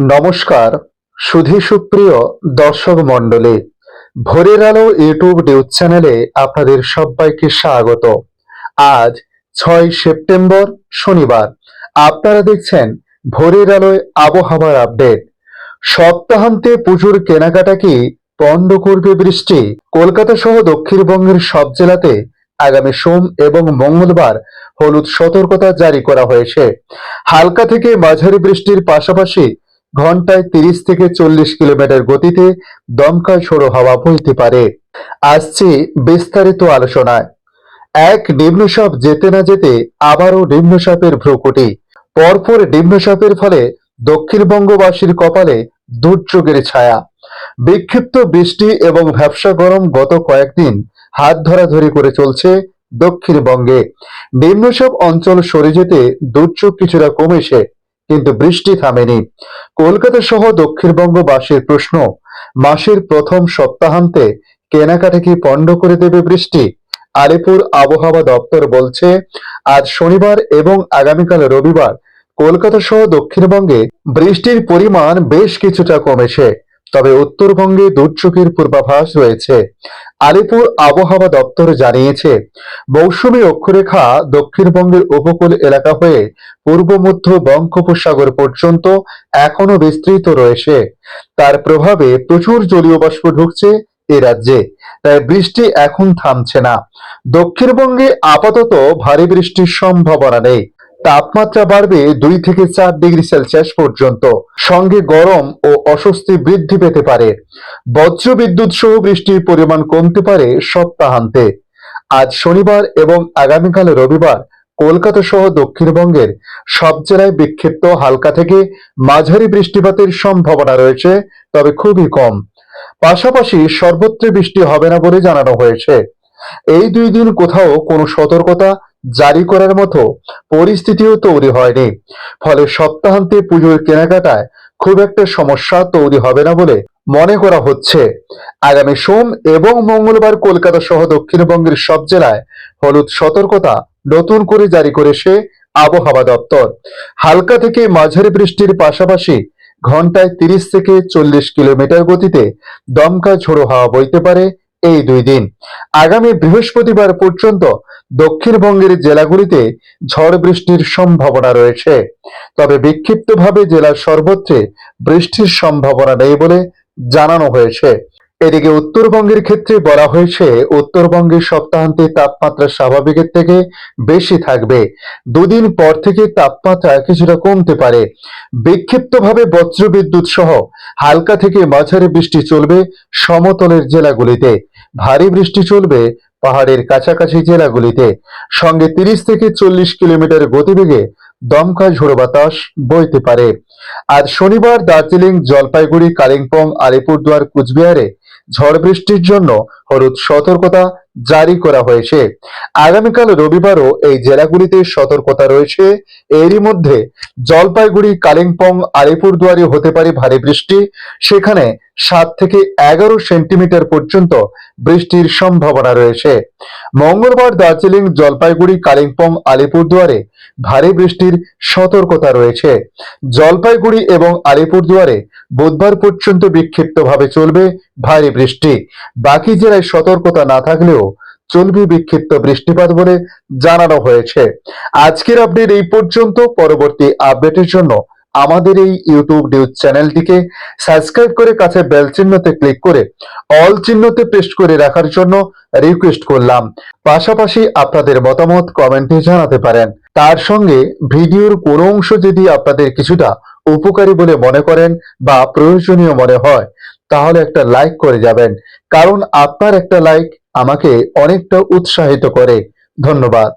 নমস্কার, সুধী সুপ্রিয় দর্শক মণ্ডলী। ভোরের আলো ইউটিউব নিউজ চ্যানেলে আপনাদের সবাইকে স্বাগত। আজ ছয় সেপ্টেম্বর শনিবার। আপনারা দেখছেন ভোরের আলোয় আবহাওয়ার আপডেট। সপ্তাহান্তে পুজোর কেনাকাটা কি পণ্ড করবে বৃষ্টি? কলকাতা সহ দক্ষিণবঙ্গের সব জেলাতে আগামী সোম এবং মঙ্গলবার হলুদ সতর্কতা জারি করা হয়েছে। হালকা থেকে মাঝারি বৃষ্টির পাশাপাশি ঘন্টায় তিরিশ থেকে চল্লিশ কিলোমিটার গতিতে দমকা ঝোড়ো হাওয়া বইতে পারে। আসছে বিস্তারিত আলোচনায়। এক নিম্নচাপ যেতে না যেতে আবারও নিম্নচাপের ভ্রুকুটি। পরপর নিম্নচাপের ফলে দক্ষিণবঙ্গবাসীর কপালে দুর্যোগের ছায়া। বিক্ষিপ্ত বৃষ্টি এবং ভ্যাবসা গরম গত কয়েকদিন হাত ধরাধরি করে চলছে দক্ষিণবঙ্গে। নিম্নচাপ অঞ্চল সরে যেতে দুর্যোগ কিছুটা কমেছে। কিন্তু বৃষ্টি থামেনি। কলকাতা সহ দক্ষিণবঙ্গবাসীর প্রশ্ন, মাসের প্রথম সপ্তাহান্তে কেনাকাটা কি পণ্ড করে দেবে বৃষ্টি? আলিপুর আবহাওয়া দপ্তর বলছে, আজ শনিবার এবং আগামীকাল রবিবার কলকাতা সহ দক্ষিণবঙ্গে বৃষ্টির পরিমাণ বেশ কিছুটা কমেছে। তবে উত্তরবঙ্গে দুর্যোগের পূর্বাভাস রয়েছে। আলিপুর আবহাওয়া দপ্তর জানিয়েছে, মৌসুমী অক্ষরেখা দক্ষিণবঙ্গের উপকূল এলাকা হয়ে পূর্ব মধ্য বঙ্গোপসাগর পর্যন্ত এখনও বিস্তৃত রয়েছে। তার প্রভাবে প্রচুর জলীয় বাষ্প ঢুকছে এ রাজ্যে, তাই বৃষ্টি এখন থামছে না। দক্ষিণবঙ্গে আপাতত ভারী বৃষ্টির সম্ভাবনা নেই। তাপমাত্রা বাড়বে দুই থেকে চার ডিগ্রি সেলসিয়াস পর্যন্ত। সঙ্গে গরম ও অস্বস্তি বৃদ্ধি পেতে পারে। বজ্র বিদ্যুৎ সহ বৃষ্টির পরিমাণ কমতে পারে সপ্তাহান্তে। আজ শনিবার এবং আগামীকাল রবিবার কলকাতা সহ দক্ষিণবঙ্গের সব জেলায় বিক্ষিপ্ত হালকা থেকে মাঝারি বৃষ্টিপাতের সম্ভাবনা রয়েছে, তবে খুবই কম। পাশাপাশি সর্বত্র বৃষ্টি হবে না বলে জানানো হয়েছে। এই দুই দিন কোথাও কোনো সতর্কতা জারি করার মতো পরিস্থিতিও তৈরি হয়নি। ফলে সপ্তাহান্তে পুজোর কেনাকাটায় খুব একটা সমস্যা তৈরি হবে না বলে মনে করা হচ্ছে। আগামী সোম এবং মঙ্গলবার কলকাতা সহ দক্ষিণবঙ্গের সব জেলায় হলুদ সতর্কতা নতুন করে জারি করেছে আবহাওয়া দপ্তর। হালকা থেকে মাঝারি বৃষ্টির পাশাপাশি ঘন্টায় তিরিশ থেকে চল্লিশ কিলোমিটার গতিতে দমকা ঝোড়ো হাওয়া বইতে পারে এই দুই দিন। আগামী বৃহস্পতিবার পর্যন্ত দক্ষিণবঙ্গের জেলাগুলিতে ঝড় বৃষ্টির সম্ভাবনা রয়েছে। তবে বিক্ষিপ্তভাবে জেলার সর্বত্রে বৃষ্টির সম্ভাবনা নেই বলে জানানো হয়েছে। এদিকে উত্তরবঙ্গের ক্ষেত্রে বলা হয়েছে, উত্তরবঙ্গে সপ্তাহান্তে তাপমাত্রা স্বাভাবিকের থেকে বেশি থাকবে। দুদিন পর থেকে তাপমাত্রা কিছুটা কমতে পারে। বিক্ষিপ্তভাবে বজ্রবিদ্যুৎ সহ হালকা থেকে মাঝারি বৃষ্টি চলবে সমতলের জেলাগুলিতে। ভারী বৃষ্টি চলবে পাহাড়ের কাছাকাছি জেলাগুলিতে। সঙ্গে তিরিশ থেকে চল্লিশ কিলোমিটার গতিবেগে দমকা ঝোড়ো বাতাস বইতে পারে। আজ শনিবার দার্জিলিং, জলপাইগুড়ি, কালিম্পং, আলিপুরদুয়ার, কুচবিহারে ঝড় বৃষ্টির জন্য হলুদ সতর্কতা জারি করা হয়েছে। আগামীকাল রবিবারও এই জেলাগুলিতে সতর্কতা রয়েছে। এরই মধ্যে জলপাইগুড়ি, কালিম্পং, আলিপুরদুয়ারে হতে পারে ভারী বৃষ্টি। সেখানে সাত থেকে এগারো সেন্টিমিটার পর্যন্ত বৃষ্টির সম্ভাবনা রয়েছে। মঙ্গলবার দার্জিলিং, জলপাইগুড়ি, কালিম্পং, আলিপুরদুয়ারে ভারী বৃষ্টির সতর্কতা রয়েছে। জলপাইগুড়ি এবং আলিপুরদুয়ারে বুধবার পর্যন্ত বিক্ষিপ্তভাবে চলবে ভারী বৃষ্টি। বাকি জেলায় সতর্কতা না থাকলেও চলবে বিক্ষিপ্ত বৃষ্টিপাত বলে জানানো হয়েছে। আজকের আপডেট এই পর্যন্ত। পরবর্তী আপডেটের জন্য আমাদের এই ইউটিউব নিউজ চ্যানেলটিকে সাবস্ক্রাইব করে কাছে বেল চিহ্নতে ক্লিক করে অল চিহ্নতে পেস্ট করে রাখার জন্য রিকোয়েস্ট করলাম। পাশাপাশি আপনাদের মতামত কমেন্টে জানাতে পারেন। তার সঙ্গে ভিডিওর কোনো অংশ যদি আপনাদের কিছুটা উপকারী বলে মনে করেন বা প্রয়োজনীয় মনে হয়, তাহলে একটা লাইক করে যাবেন। কারণ আপনার একটা লাইক আমাকে অনেকটা উৎসাহিত করে। ধন্যবাদ।